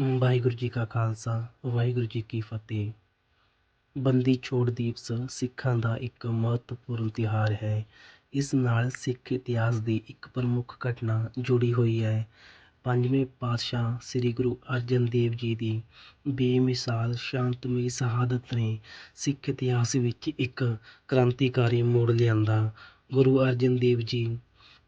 ਵਾਹਿਗੁਰੂ ਜੀ ਕਾ ਖਾਲਸਾ, ਵਾਹਿਗੁਰੂ ਜੀ ਕੀ ਫਤਿਹ। ਬੰਦੀ ਛੋੜ ਦਿਵਸ ਸਿੱਖਾਂ ਦਾ ਇੱਕ ਮਹੱਤਵਪੂਰਨ ਤਿਉਹਾਰ ਹੈ। ਇਸ ਨਾਲ ਸਿੱਖ ਇਤਿਹਾਸ ਦੀ ਇੱਕ ਪ੍ਰਮੁੱਖ ਘਟਨਾ ਜੁੜੀ ਹੋਈ ਹੈ। ਪੰਜਵੇਂ ਪਾਤਸ਼ਾਹ ਸ੍ਰੀ ਗੁਰੂ ਅਰਜਨ ਦੇਵ ਜੀ ਦੀ ਬੇਮਿਸਾਲ ਸ਼ਾਂਤਮਈ ਸ਼ਹਾਦਤ ਨੇ ਸਿੱਖ ਇਤਿਹਾਸ ਵਿੱਚ ਇੱਕ ਕ੍ਰਾਂਤੀਕਾਰੀ ਮੋੜ ਲਿਆਂਦਾ। ਗੁਰੂ ਅਰਜਨ ਦੇਵ ਜੀ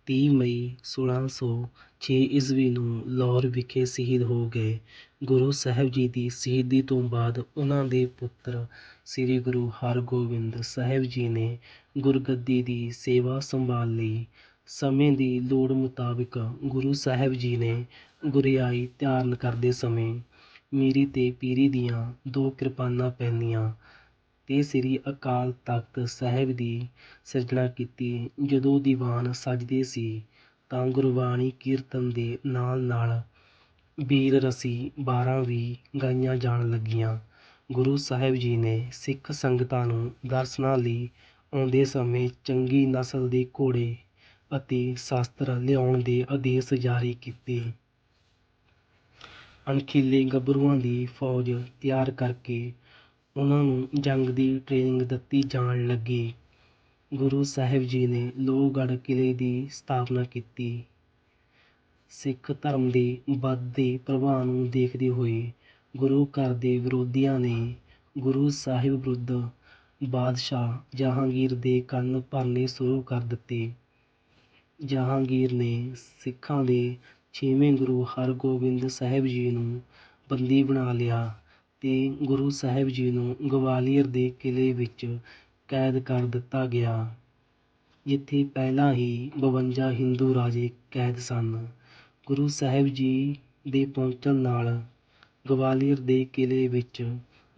ਤੀਹ ਮਈ 1606 ਈਸਵੀ ਨੂੰ ਲਾਹੌਰ ਵਿਖੇ ਸ਼ਹੀਦ ਹੋ ਗਏ। ਗੁਰੂ ਸਾਹਿਬ ਜੀ ਦੀ ਸ਼ਹੀਦੀ ਤੋਂ ਬਾਅਦ ਉਹਨਾਂ ਦੇ ਪੁੱਤਰ ਸ੍ਰੀ ਗੁਰੂ ਹਰਗੋਬਿੰਦ ਸਾਹਿਬ ਜੀ ਨੇ ਗੁਰਗੱਦੀ ਦੀ ਸੇਵਾ ਸੰਭਾਲ ਲਈ ਸਮੇਂ ਦੀ ਲੋੜ ਮੁਤਾਬਿਕ ਗੁਰੂ ਸਾਹਿਬ ਜੀ ਨੇ ਗੁਰਿਆਈ ਧਾਰਨ ਕਰਦੇ ਸਮੇਂ, ਮੀਰੀ ਅਤੇ ਪੀਰੀ ਦੀਆਂ ਦੋ ਕਿਰਪਾਨਾਂ ਪਹਿਨੀਆਂ ਤੇ ਸ੍ਰੀ ਅਕਾਲ ਤਖਤ ਸਾਹਿਬ ਦੀ ਸਿਰਜਣਾ ਕੀਤੀ। ਜਦੋਂ ਦੀਵਾਨ ਸਜਦੇ ਸੀ, ਤਾਂ ਗੁਰਬਾਣੀ ਕੀਰਤਨ ਦੇ ਨਾਲ ਨਾਲ ਬੀਰ ਰਸੀ ਬਾਰਾਂ ਵੀ ਗਾਈਆਂ ਜਾਣ ਲੱਗੀਆਂ। ਗੁਰੂ ਸਾਹਿਬ ਜੀ ਨੇ ਸਿੱਖ ਸੰਗਤਾਂ ਨੂੰ ਦਰਸ਼ਨਾਂ ਲਈ ਆਉਂਦੇ ਸਮੇਂ ਚੰਗੀ ਨਸਲ ਦੇ ਘੋੜੇ ਅਤੇ ਸ਼ਸਤਰ ਲਿਆਉਣ ਦੇ ਆਦੇਸ਼ ਜਾਰੀ ਕੀਤੇ। ਅਣਖੀਲੇ ਗੱਭਰੂਆਂ ਦੀ ਫੌਜ ਤਿਆਰ ਕਰਕੇ ਉਹਨਾਂ ਨੂੰ ਜੰਗ ਦੀ ਟ੍ਰੇਨਿੰਗ ਦਿੱਤੀ ਜਾਣ ਲੱਗੀ। ਗੁਰੂ ਸਾਹਿਬ ਜੀ ਨੇ ਲੋਹਗੜ੍ਹ ਕਿਲ੍ਹੇ ਦੀ ਸਥਾਪਨਾ ਕੀਤੀ। ਸਿੱਖ ਧਰਮ ਦੇ ਵੱਧਦੇ ਪ੍ਰਭਾਵ ਨੂੰ ਦੇਖਦੇ ਹੋਏ ਗੁਰੂ ਘਰ ਦੇ ਵਿਰੋਧੀਆਂ ਨੇ ਗੁਰੂ ਸਾਹਿਬ ਵਿਰੁੱਧ ਬਾਦਸ਼ਾਹ ਜਹਾਂਗੀਰ ਦੇ ਕੰਨ ਭਰਨੇ ਸ਼ੁਰੂ ਕਰ ਦਿੱਤੇ। ਜਹਾਂਗੀਰ ਨੇ ਸਿੱਖਾਂ ਦੇ ਛੇਵੇਂ ਗੁਰੂ ਹਰਗੋਬਿੰਦ ਸਾਹਿਬ ਜੀ ਨੂੰ ਬੰਦੀ ਬਣਾ ਲਿਆ। ਤੇ ਗੁਰੂ ਸਾਹਿਬ ਜੀ ਨੂੰ ਗਵਾਲੀਅਰ ਦੇ ਕਿਲ੍ਹੇ ਵਿੱਚ ਕੈਦ ਕਰ ਦਿੱਤਾ ਗਿਆ, ਜਿੱਥੇ ਪਹਿਲਾਂ ਹੀ 52 ਹਿੰਦੂ ਰਾਜੇ ਕੈਦ ਸਨ। ਗੁਰੂ ਸਾਹਿਬ ਜੀ ਦੇ ਪਹੁੰਚਣ ਨਾਲ ਗਵਾਲੀਅਰ ਦੇ ਕਿਲ੍ਹੇ ਵਿੱਚ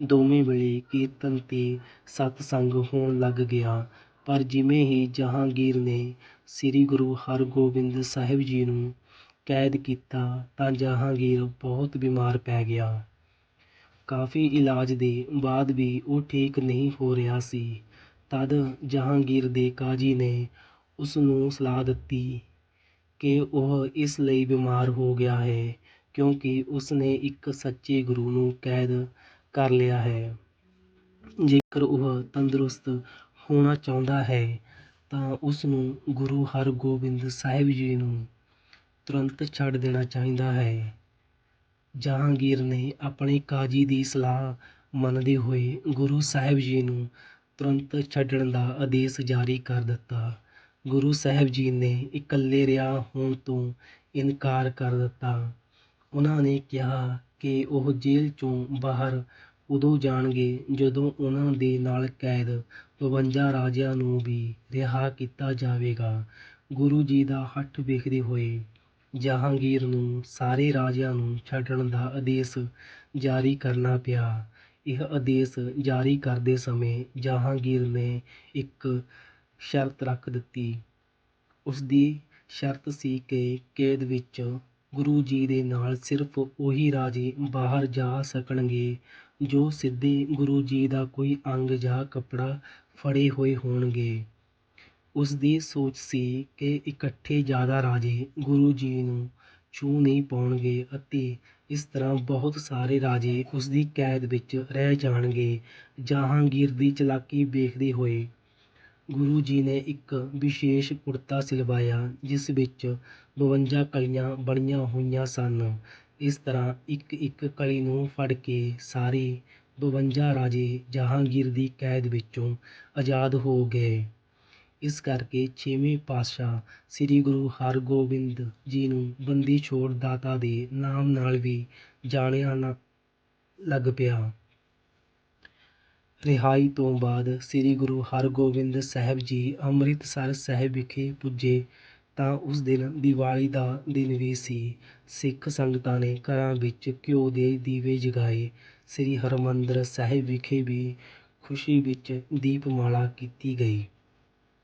ਦੋਵੇਂ ਵੇਲੇ ਕੀਰਤਨ ਅਤੇ ਸਤਸੰਗ ਹੋਣ ਲੱਗ ਗਿਆ। ਪਰ ਜਿਵੇਂ ਹੀ ਜਹਾਂਗੀਰ ਨੇ ਸ੍ਰੀ ਗੁਰੂ ਹਰਗੋਬਿੰਦ ਸਾਹਿਬ ਜੀ ਨੂੰ ਕੈਦ ਕੀਤਾ, ਤਾਂ ਜਹਾਂਗੀਰ ਬਹੁਤ ਬਿਮਾਰ ਪੈ ਗਿਆ। ਕਾਫੀ ਇਲਾਜ ਦੇ ਬਾਅਦ ਵੀ ਉਹ ਠੀਕ ਨਹੀਂ ਹੋ ਰਿਹਾ ਸੀ। ਤਦ ਜਹਾਂਗੀਰ ਦੇ ਕਾਜ਼ੀ ਨੇ ਉਸ ਨੂੰ ਸਲਾਹ ਦਿੱਤੀ ਕਿ ਉਹ ਇਸ ਲਈ ਬਿਮਾਰ ਹੋ ਗਿਆ ਹੈ ਕਿਉਂਕਿ ਉਸ ਨੇ ਇੱਕ ਸੱਚੇ ਗੁਰੂ ਨੂੰ ਕੈਦ ਕਰ ਲਿਆ ਹੈ। ਜੇਕਰ ਉਹ ਤੰਦਰੁਸਤ ਹੋਣਾ ਚਾਹੁੰਦਾ ਹੈ ਤਾਂ ਉਸ ਨੂੰ ਗੁਰੂ ਹਰਗੋਬਿੰਦ ਸਾਹਿਬ ਜੀ ਨੂੰ ਤੁਰੰਤ ਛੱਡ ਦੇਣਾ ਚਾਹੀਦਾ ਹੈ। ਜਹਾਂਗੀਰ ਨੇ ਆਪਣੇ ਕਾਜ਼ੀ ਦੀ ਸਲਾਹ ਮੰਨਦੇ ਹੋਏ ਗੁਰੂ ਸਾਹਿਬ ਜੀ ਨੂੰ ਤੁਰੰਤ ਛੱਡਣ ਦਾ ਆਦੇਸ਼ ਜਾਰੀ ਕਰ ਦਿੱਤਾ। ਗੁਰੂ ਸਾਹਿਬ ਜੀ ਨੇ ਇਕੱਲੇ ਰਿਹਾ ਹੋਣ ਤੋਂ ਇਨਕਾਰ ਕਰ ਦਿੱਤਾ। ਉਹਨਾਂ ਨੇ ਕਿਹਾ ਕਿ ਉਹ ਜੇਲ੍ਹ ਚੋਂ ਬਾਹਰ ਉਦੋਂ ਜਾਣਗੇ ਜਦੋਂ ਉਹਨਾਂ ਦੇ ਨਾਲ ਕੈਦ 52 ਰਾਜਿਆਂ ਨੂੰ ਵੀ ਰਿਹਾ ਕੀਤਾ ਜਾਵੇਗਾ। ਗੁਰੂ ਜੀ ਦਾ ਹੱਠ ਵੇਖਦੇ ਹੋਏ ਜਹਾਂਗੀਰ ਨੂੰ, ਸਾਰੇ ਰਾਜਿਆਂ ਨੂੰ ਛੱਡਣ ਦਾ ਆਦੇਸ਼ ਜਾਰੀ ਕਰਨਾ ਪਿਆ। ਇਹ ਆਦੇਸ਼ ਜਾਰੀ ਕਰਦੇ ਸਮੇਂ ਜਹਾਂਗੀਰ ਨੇ ਇੱਕ ਸ਼ਰਤ ਰੱਖ ਦਿੱਤੀ। ਉਸ ਦੀ ਸ਼ਰਤ ਸੀ ਕਿ ਕੈਦ ਵਿੱਚ ਗੁਰੂ ਜੀ ਦੇ ਨਾਲ ਸਿਰਫ ਉਹੀ ਰਾਜੇ ਬਾਹਰ ਜਾ ਸਕਣਗੇ, ਜੋ ਸਿੱਧੇ ਗੁਰੂ ਜੀ ਦਾ ਕੋਈ ਅੰਗ ਜਾਂ ਕੱਪੜਾ ਫੜੇ ਹੋਏ ਹੋਣਗੇ। ਉਸ ਦੀ ਸੋਚ ਸੀ ਕਿ ਇਕੱਠੇ ਜ਼ਿਆਦਾ ਰਾਜੇ ਗੁਰੂ ਜੀ ਨੂੰ ਛੂਹ ਨਹੀਂ ਪਾਉਣਗੇ ਅਤੇ ਇਸ ਤਰ੍ਹਾਂ ਬਹੁਤ ਸਾਰੇ ਰਾਜੇ ਉਸਦੀ ਕੈਦ ਵਿੱਚ ਰਹਿ ਜਾਣਗੇ, ਜਹਾਂਗੀਰ ਦੀ ਚਲਾਕੀ ਵੇਖਦੇ ਹੋਏ। ਗੁਰੂ ਜੀ ਨੇ ਇੱਕ ਵਿਸ਼ੇਸ਼ ਕੁੜਤਾ ਸਿਲਵਾਇਆ, ਜਿਸ ਵਿੱਚ 52 ਕਲੀਆਂ ਬਣੀਆਂ ਹੋਈਆਂ ਸਨ। ਇਸ ਤਰ੍ਹਾਂ ਇੱਕ ਇੱਕ ਕਲੀ ਨੂੰ ਫੜ ਕੇ ਸਾਰੇ 52 ਰਾਜੇ ਜਹਾਂਗੀਰ ਦੀ ਕੈਦ ਵਿੱਚੋਂ ਆਜ਼ਾਦ ਹੋ ਗਏ। ਇਸ ਕਰਕੇ ਛੇਵੇਂ ਪਾਤਸ਼ਾਹ ਸ੍ਰੀ ਗੁਰੂ ਹਰਗੋਬਿੰਦ ਜੀ ਨੂੰ ਬੰਦੀ ਛੋੜ ਦਾਤਾ ਦੇ ਨਾਮ ਨਾਲ ਵੀ ਜਾਣਿਆ ਨਾ ਲੱਗ ਪਿਆ। ਰਿਹਾਈ ਤੋਂ ਬਾਅਦ ਸ੍ਰੀ ਗੁਰੂ ਹਰਗੋਬਿੰਦ ਸਾਹਿਬ ਜੀ ਅੰਮ੍ਰਿਤਸਰ ਸਾਹਿਬ ਵਿਖੇ ਪੁੱਜੇ ਤਾਂ ਉਸ ਦਿਨ ਦੀਵਾਲੀ ਦਾ ਦਿਨ ਵੀ ਸੀ। ਸਿੱਖ ਸੰਗਤਾਂ ਨੇ ਘਰਾਂ ਵਿੱਚ ਘਿਓ ਦੇ ਦੀਵੇ ਜਗਾਏ। ਸ੍ਰੀ ਹਰਿਮੰਦਰ ਸਾਹਿਬ ਵਿਖੇ ਵੀ ਖੁਸ਼ੀ ਵਿੱਚ ਦੀਪਮਾਲਾ ਕੀਤੀ ਗਈ।